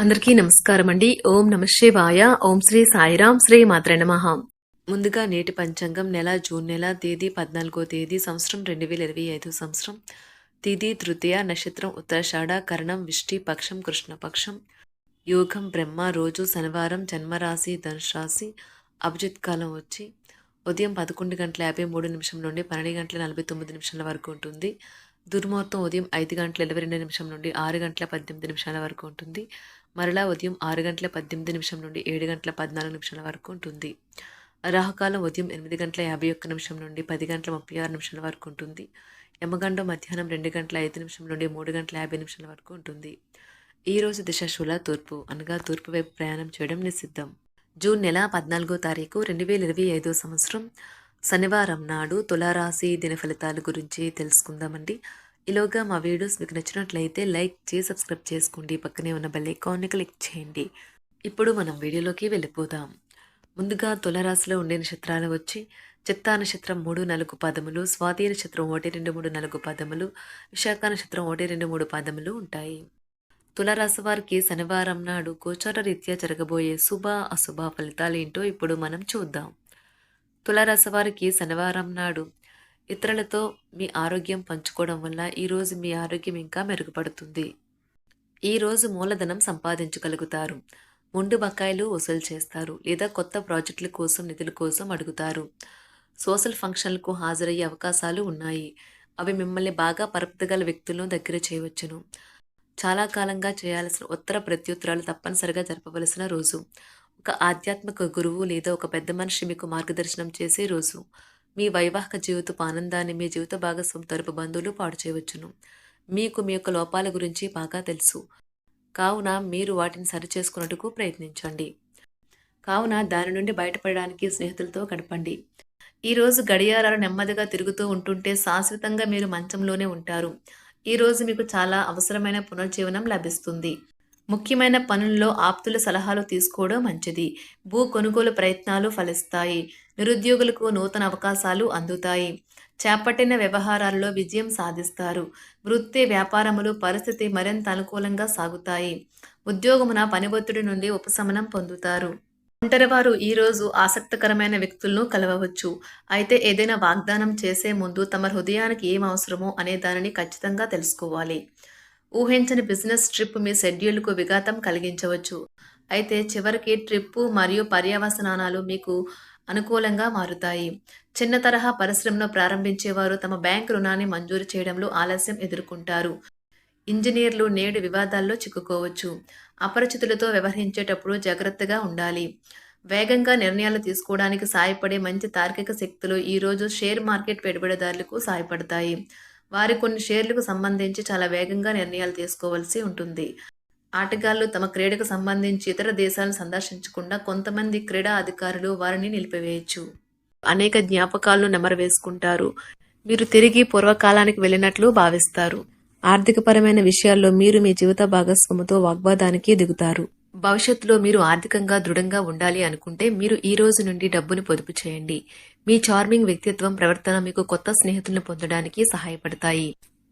అందరికీ నమస్కారం అండి. ఓం నమ శివాయ. ఓం శ్రీ సాయిరాం శ్రీ మాత్ర నమః. ముందుగా నేటి పంచాంగం నెల జూన్ నెల తేదీ పద్నాలుగో తేదీ సంవత్సరం రెండు వేల ఇరవై ఐదు సంవత్సరం. తిథి తృతీయ నక్షత్రం ఉత్తరాషాఢ కరణం విష్టి పక్షం కృష్ణపక్షం యోగం బ్రహ్మ రోజు శనివారం జన్మరాశి ధనుసు రాశి అభిజిత్ కాలం వచ్చి ఉదయం పదకొండు గంటల యాభై మూడు నిమిషం నుండి పన్నెండు గంటల నలభై తొమ్మిది నిమిషాల వరకు ఉంటుంది. దుర్ముహూర్తం ఉదయం ఐదు గంటల ఇరవై రెండు నిమిషం నుండి ఆరు గంటల పద్దెనిమిది నిమిషాల వరకు ఉంటుంది. మరలా ఉదయం ఆరు గంటల పద్దెనిమిది నిమిషం నుండి ఏడు గంటల పద్నాలుగు నిమిషాల వరకు ఉంటుంది. రాహుకాలం ఉదయం ఎనిమిది గంటల యాభై ఒక్క నిమిషం నుండి పది గంటల ముప్పై ఆరు నిమిషాల వరకు ఉంటుంది. యమగండం మధ్యాహ్నం రెండు గంటల ఐదు నిమిషం నుండి మూడు గంటల యాభై నిమిషాల వరకు ఉంటుంది. ఈ రోజు దిశ శూల తూర్పు అనగా తూర్పు వైపు ప్రయాణం చేయడం నిషిద్ధం. జూన్ నెల పద్నాలుగో తారీఖు రెండు వేల ఇరవై ఐదో సంవత్సరం శనివారం నాడు తులారాశి దిన ఫలితాల గురించి తెలుసుకుందామండి. ఈలోగా మా వీడియోస్ మీకు నచ్చినట్లయితే లైక్ చేసి సబ్స్క్రైబ్ చేసుకోండి. పక్కనే ఉన్న బెల్ ఐకాన్ని క్లిక్ చేయండి. ఇప్పుడు మనం వీడియోలోకి వెళ్ళిపోదాం. ముందుగా తులరాశిలో ఉండే నక్షత్రాలు వచ్చి చిత్తా నక్షత్రం మూడు నాలుగు పదములు స్వాతి నక్షత్రం ఒకటి రెండు మూడు నాలుగు పదములు విశాఖ నక్షత్రం ఒకటి రెండు మూడు పదములు ఉంటాయి. తులరాశి వారికి శనివారం నాడు గోచార రీత్యా జరగబోయే శుభ అశుభ ఫలితాలు ఏంటో ఇప్పుడు మనం చూద్దాం. తులరాశి వారికి శనివారం నాడు ఇతరులతో మీ ఆరోగ్యం పంచుకోవడం వల్ల ఈరోజు మీ ఆరోగ్యం ఇంకా మెరుగుపడుతుంది. ఈరోజు మూలధనం సంపాదించగలుగుతారు. ముండు బకాయిలు వసూలు చేస్తారు లేదా కొత్త ప్రాజెక్టుల కోసం నిధుల కోసం అడుగుతారు. సోషల్ ఫంక్షన్లకు హాజరయ్యే అవకాశాలు ఉన్నాయి. అవి మిమ్మల్ని బాగా పరపదగల వ్యక్తులను దగ్గర చేయవచ్చును. చాలా కాలంగా చేయాల్సిన ఉత్తర ప్రత్యుత్తరాలు తప్పనిసరిగా జరపవలసిన రోజు. ఒక ఆధ్యాత్మిక గురువు లేదా ఒక పెద్ద మనిషి మీకు మార్గదర్శనం చేసే రోజు. మీ వైవాహిక జీవితపు ఆనందాన్ని మీ జీవిత భాగస్వామి తరపు బంధువులు పాడు చేయవచ్చును. మీకు మీ యొక్క లోపాల గురించి బాగా తెలుసు. కావున మీరు వాటిని సరిచేసుకున్నట్టుకు ప్రయత్నించండి. కావున దాని నుండి బయటపడడానికి స్నేహితులతో గడపండి. ఈరోజు గడియారాలు నెమ్మదిగా తిరుగుతూ ఉంటుంటే శాశ్వతంగా మీరు మంచంలోనే ఉంటారు. ఈరోజు మీకు చాలా అవసరమైన పునర్జీవనం లభిస్తుంది. ముఖ్యమైన పనుల్లో ఆప్తుల సలహాలు తీసుకోవడం మంచిది. భూ కొనుగోలు ప్రయత్నాలు ఫలిస్తాయి. నిరుద్యోగులకు నూతన అవకాశాలు అందుతాయి. చేపట్టిన వ్యవహారాల్లో విజయం సాధిస్తారు. వృత్తి వ్యాపారములు పరిస్థితి మరింత అనుకూలంగా సాగుతాయి. ఉద్యోగమున పని ఒత్తిడి నుండి ఉపశమనం పొందుతారు. ఒంటరివారు ఈరోజు ఆసక్తికరమైన వ్యక్తులను కలవవచ్చు. అయితే ఏదైనా వాగ్దానం చేసే ముందు తమ హృదయానికి ఏం అవసరమో అనే దానిని ఖచ్చితంగా తెలుసుకోవాలి. ఊహించని బిజినెస్ ట్రిప్ మీ షెడ్యూల్కు విఘాతం కలిగించవచ్చు. అయితే చివరికి ట్రిప్పు మరియు పర్యవసనాలు మీకు అనుకూలంగా మారుతాయి. చిన్న తరహా పరిశ్రమను ప్రారంభించేవారు తమ బ్యాంక్ రుణాన్ని మంజూరు చేయడంలో ఆలస్యం ఎదుర్కొంటారు. ఇంజనీర్లు నేడు వివాదాల్లో చిక్కుకోవచ్చు. అపరిచితులతో వ్యవహరించేటప్పుడు జాగ్రత్తగా ఉండాలి. వేగంగా నిర్ణయాలు తీసుకోవడానికి సాయపడే మంచి తార్కిక శక్తులు ఈరోజు షేర్ మార్కెట్ పెట్టుబడిదారులకు సాయపడతాయి వారి కొన్ని షేర్లకు సంబంధించి చాలా వేగంగా నిర్ణయాలు తీసుకోవాల్సి ఉంటుంది. ఆటగాళ్ళు తమ క్రీడకు సంబంధించి ఇతర దేశాలను సందర్శించకుండా కొంతమంది క్రీడా అధికారులు వారిని నిలిపివేయచ్చు. అనేక జ్ఞాపకాలను నెమరు వేసుకుంటారు మీరు తిరిగి పూర్వకాలానికి వెళ్ళినట్లు భావిస్తారు. ఆర్థికపరమైన విషయాల్లో మీరు మీ జీవిత భాగస్వామితో వాగ్వాదానికి దిగుతారు భవిష్యత్తులో మీరు ఆర్థికంగా దృఢంగా ఉండాలి అనుకుంటే మీరు ఈ రోజు నుండి డబ్బును పొదుపు చేయండి. మీ చార్మింగ్ వ్యక్తిత్వం ప్రవర్తన మీకు కొత్త స్నేహితులను పొందడానికి సహాయపడతాయి.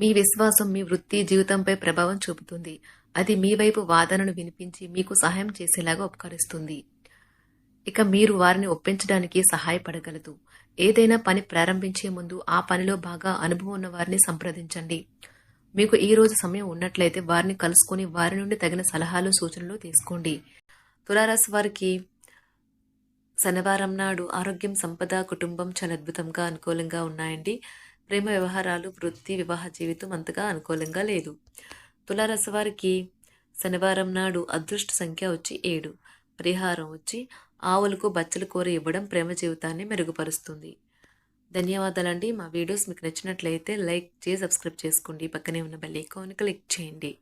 మీ విశ్వాసం మీ వృత్తి జీవితంపై ప్రభావం చూపుతుంది. అది మీ వైపు వాదనను వినిపించి మీకు సహాయం చేసేలాగా ఉపకరిస్తుంది. ఇక మీరు వారిని ఒప్పించడానికి సహాయపడగలదు. ఏదైనా పని ప్రారంభించే ముందు ఆ పనిలో బాగా అనుభవం ఉన్న వారిని సంప్రదించండి. మీకు ఈ రోజు సమయం ఉన్నట్లయితే వారిని కలుసుకొని వారి నుండి తగిన సలహాలు సూచనలు తీసుకోండి. తులారాశి వారికి శనివారం నాడు ఆరోగ్యం సంపద కుటుంబం చాలా అద్భుతంగా అనుకూలంగా ఉన్నాయండి. ప్రేమ వ్యవహారాలు వృత్తి వివాహ జీవితం అంతగా అనుకూలంగా లేదు. తులారాశి వారికి శనివారం నాడు అదృష్ట సంఖ్య వచ్చి ఏడు. పరిహారం వచ్చి ఆవులకు బచ్చల కూర ఇవ్వడం ప్రేమ జీవితాన్ని మెరుగుపరుస్తుంది. ధన్యవాదాలండి మా వీడియోస్ మీకు నచ్చినట్లయితే లైక్ చేసి సబ్స్క్రైబ్ చేసుకోండి. పక్కనే ఉన్న బెల్ ఐకాన్ క్లిక్ చేయండి.